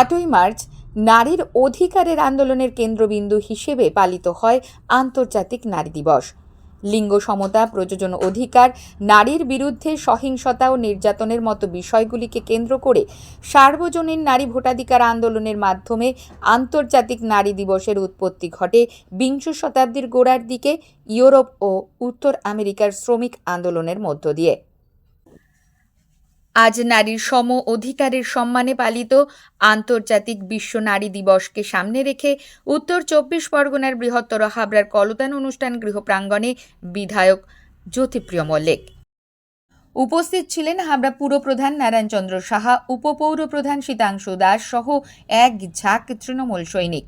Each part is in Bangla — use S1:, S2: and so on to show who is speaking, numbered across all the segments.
S1: আটই মার্চ নারীর অধিকারের আন্দোলনের কেন্দ্রবিন্দু হিসেবে পালিত হয় আন্তর্জাতিক নারী দিবস। লিঙ্গ সমতা, প্রযোজন অধিকার, নারীর বিরুদ্ধে সহিংসতা ও নির্যাতনের মতো বিষয়গুলিকে কেন্দ্র করে সার্বজনীন নারী ভোটাধিকার আন্দোলনের মাধ্যমে আন্তর্জাতিক নারী দিবসের উৎপত্তি ঘটে বিংশ শতাব্দীর গোড়ার দিকে ইউরোপ ও উত্তর আমেরিকার শ্রমিক আন্দোলনের মধ্য দিয়ে। আজ নারীর সম অধিকারের সম্মানে পালিত আন্তর্জাতিক বিশ্ব নারী দিবসকে সামনে রেখে উত্তর চব্বিশ পরগনার বৃহত্তর হাবড়ার কলতান অনুষ্ঠান গৃহ প্রাঙ্গণে বিধায়ক জ্যোতিপ্রিয় মল্লিক। উপস্থিত ছিলেন হাবড়া পুরপ্রধান নারায়ণচন্দ্র সাহা, উপপৌর প্রধান শীতাংশু দাস সহ এক ঝাঁক তৃণমূল সৈনিক।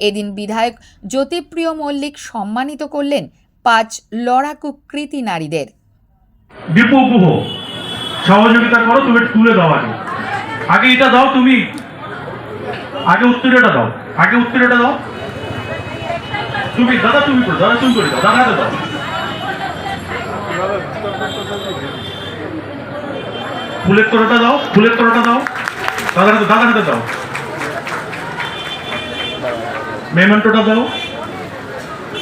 S1: এদিন বিধায়ক জ্যোতিপ্রিয় মল্লিক সম্মানিত করলেন পাঁচ লড়াকু কৃতি নারীদের।
S2: সহযোগিতা করো, তুমি তুলে দাও আগে। আগে এটা দাও তুমি। আগে উত্তরটা দাও। আগে উত্তরটা দাও। তুমি, দাদা তুমি করো, দাদা তুমি করে দাও, দাদা দাও। ফুলের তোড়াটা দাও, ফুলের তোড়াটা দাও। দাদা দাদা হাতে দাও। মেমেন্টোটা দাও।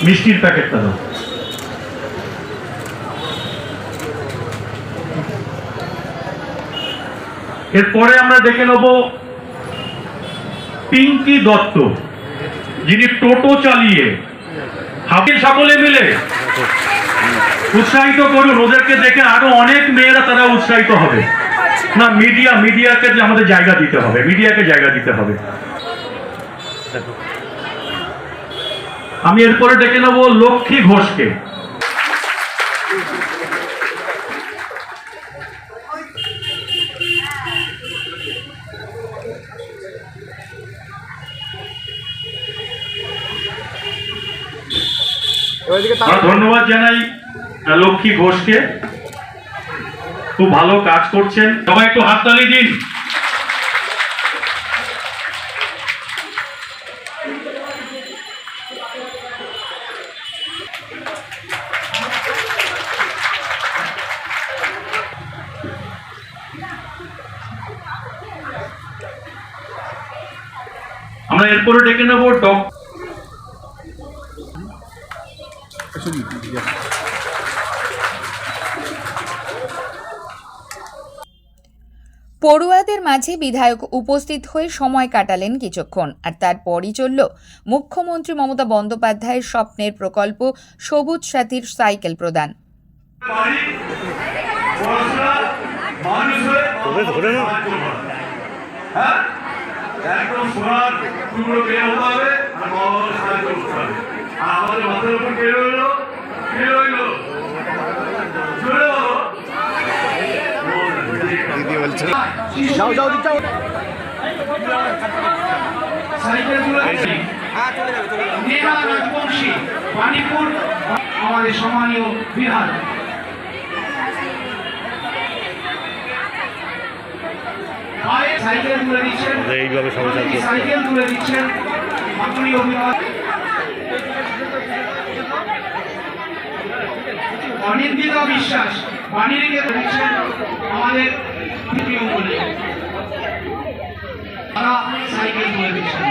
S2: মিষ্টির প্যাকেটটা দাও। এরপরে আমরা দেখে নেব পিঙ্কি দত্ত, যিনি টোটো চালিয়ে হাবিল সকলে মিলে। উৎসাহিত করুন, ওদেরকে দেখে আরও অনেক মেয়েরা তারা উৎসাহিত হবে। না মিডিয়া মিডিয়াকে যে আমাদের জায়গা দিতে হবে মিডিয়াকে জায়গা দিতে হবে। আমি এরপরে ডেকে নেব লক্ষ্মী ঘোষকে। ধন্যবাদ জানাই লক্ষ্মী ঘোষকে। খুব ভালো কাজ করছেন। সবাই একটু হাততালি দিন। আমরা এরপরে ডেকে নেব ডক্টর
S1: পড়ুয়াদের মাঝে বিধায়ক উপস্থিত হয়ে সময় কাটালেন কিছুক্ষণ আর তারপরই চলল মুখ্যমন্ত্রী মমতা বন্দ্যোপাধ্যায়ের স্বপ্নের প্রকল্প সবুজ সাথীর সাইকেল প্রদান।
S2: আমাদের মাথার উপর
S3: দিদি বলছে
S4: যাও যাও যাও
S5: সাইকেল নেহা রাজবংশী বাণীপুর আমাদের সম্মানীয় বিহার সাইকেল তুলে দিচ্ছেন
S3: এইভাবে হবে।
S5: সাইকেল তুলে দিচ্ছেন মাননীয় অভিভাবক অনিন্দিত বিশ্বাস বাণীকে দিচ্ছেন আমাদের প্রিয় বলে তারা সাইকেল তুলে দিচ্ছেন।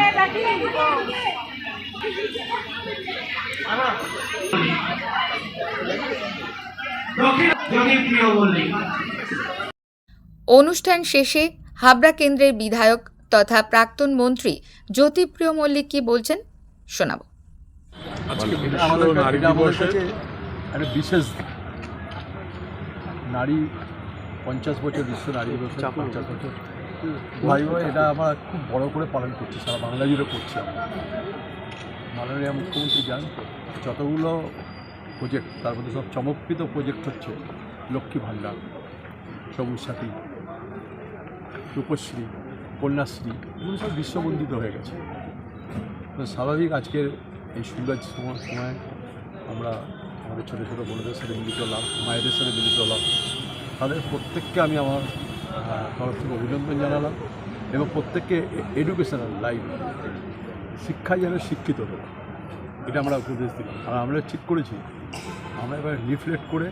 S1: অনুষ্ঠান শেষে হাবড়া কেন্দ্রের বিধায়ক তথা প্রাক্তন মন্ত্রী জ্যোতিপ্রিয় মল্লিক কি বলছেন? শোনাব।
S4: আজকে আমাদের নারী দিবসে একটা বিশেষ নারী পঞ্চাশ বছর বিশ্ব নারী দিবস পঞ্চাশ বছর। ভাই ভাই এটা আমরা খুব বড় করে পালন করছি সারা বাংলা জুড়ে করছি আমরা। মাননীয় মুখ্যমন্ত্রী যান যতগুলো প্রজেক্ট তার মধ্যে সব চমকৃত প্রজেক্ট হচ্ছে লক্ষ্মী ভাণ্ডার সবুজ সাথী রূপশ্রী কন্যাশ্রী এগুলো সব বিশ্ববন্দিত হয়ে গেছে। তো স্বাভাবিক আজকের এই সুন্দর সময় আমরা আমাদের ছোটো ছোটো বোনদের সাথে মিলিত হলাম, মায়েদের সাথে মিলিত হলাম। তাদের প্রত্যেককে আমি আমার তরফ থেকে অভিনন্দন জানালাম এবং প্রত্যেককে এডুকেশনাল লাইফ শিক্ষায় যেন শিক্ষিত হবে এটা আমরা উপদেশ দিলাম। আর আমরা ঠিক করেছি। আমরা এবার লিফলেট করে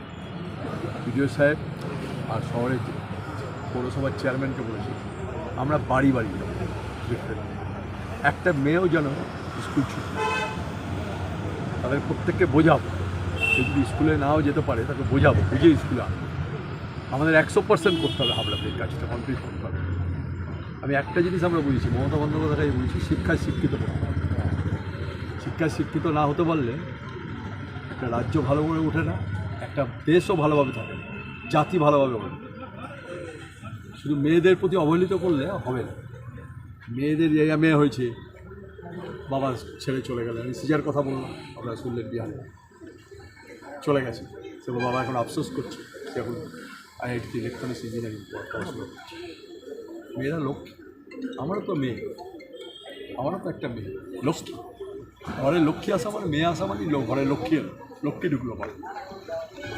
S4: বিডিও সাহেব আর শহরের পৌরসভার চেয়ারম্যানকে বলেছি, আমরা বাড়ি বাড়ি যাব একটা মেয়েও যেন স্কুল ছুটি তাদের প্রত্যেককে বোঝাবো। সে যদি স্কুলে নাও যেতে পারে, তাকে বোঝাবো বুঝে স্কুলে আনব আমাদের একশো পার্সেন্ট করতে হবে হাবড়াতে এই কাজটা কমপ্লিট করতে হবে। আমি একটা জিনিস আমরা বুঝেছি, মমতা বন্দ্যোপাধ্যায় বলছি, শিক্ষায় শিক্ষিত করতে হবে শিক্ষায় শিক্ষিত না হতে পারলে একটা রাজ্য ভালো করে ওঠে না, একটা দেশও ভালোভাবে থাকে জাতি ভালোভাবে ওঠে শুধু মেয়েদের প্রতি অবহেলিত করলে হবে না। মেয়েদের জায়গা মেয়ে হয়েছে বাবা ছেড়ে চলে গেলেন, আমি সিজার কথা বললাম, আপনারা শুনলেন বিহারে। চলে গেছে। সে বাবা এখন আফসোস করছে এখন আইআইটি ইলেকট্রনিক্স ইঞ্জিনিয়ারিং পড়াশোনা করছে। মেয়েরা লক্ষ্মী। আমারও তো মেয়ে। আমারও তো একটা মেয়ে। লক্ষ্মী। ঘরে লক্ষ্মী আসা মানে মেয়ে আসা মানে ঘরে লক্ষ্মী এলো। লক্ষ্মী ঢুকলো ঘরে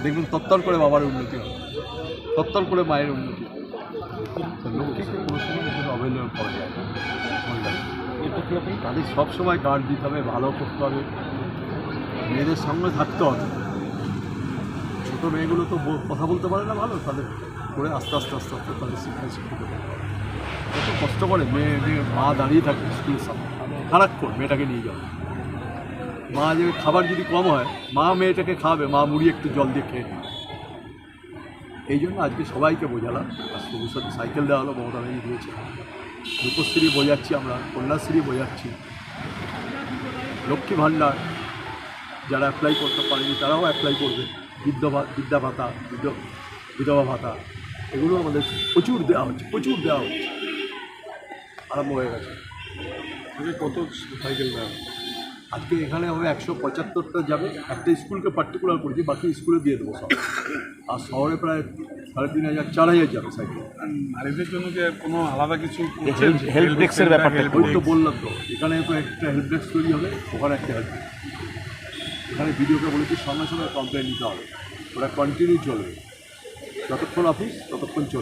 S4: দেখবেন তত্তর করে বাবার উন্নতি হবে। তত্তর করে মায়ের উন্নতি হবে। লক্ষ্মীকে কোনো সময় এখানে অবহেলনা করা যায়। তাদের সবসময় গার্ড দিতে হবে, ভালো করতে হবে। মেয়েদের সঙ্গে থাকতে হবে। ছোটো মেয়েগুলো তো কথা বলতে পারে না ভালো, তাদের করে আস্তে আস্তে আস্তে আস্তে তাদের শিক্ষায় শিক্ষিত কত কষ্ট করে মেয়ে মেয়ে, মা দাঁড়িয়ে থাকে স্কুলের সামনে। সারাক্ষণ মেয়েটাকে নিয়ে যাবে। মা যে খাবার যদি কম হয়, মা মেয়েটাকে খাওয়াবে মা মুড়ি একটু জল দিয়ে খেয়ে নেবে। এই জন্য আজকে সবাইকে বোঝালাম, আর সাথে সাইকেল দেওয়া হলো, মমতা ব্যানার্জি দিয়েছে। রূপশ্রী বোঝাচ্ছি আমরা, কন্যাশ্রী বোঝাচ্ছি। লক্ষ্মী ভাণ্ডার যারা অ্যাপ্লাই করতে পারেনি, তারাও অ্যাপ্লাই করবে। বৃদ্ধ ভা- বৃদ্ধা ভাতা বিধবা ভাতা এগুলো আমাদের প্রচুর দেওয়া হচ্ছে প্রচুর দেওয়া হচ্ছে। আরম্ভ হয়ে গেছে। কত সাইকেল দেওয়া আজকে এখানে হবে একশো পঁচাত্তরটা যাবে। একটা স্কুলকে পার্টিকুলার করেছি বাকি স্কুলে দিয়ে দেবো সব। আর শহরে প্রায় সাড়ে তিন হাজার চার হাজার যাবে সাইকেল।
S6: নারীদের জন্য যে কোনো আলাদা কিছু
S3: হেল্প ডেস্কের ব্যাপারটা
S4: ওই তো বললাম তো। এখানে তো একটা হেল্প ডেস্ক তৈরি হবে ওখানে একটা হেল্প এখানে ভিডিওকে বলেছি, সঙ্গে সঙ্গে কমপ্লেন নিতে হবে। ওরা কন্টিনিউ চলবে। যতক্ষণ অফিস ততক্ষণ চলবে।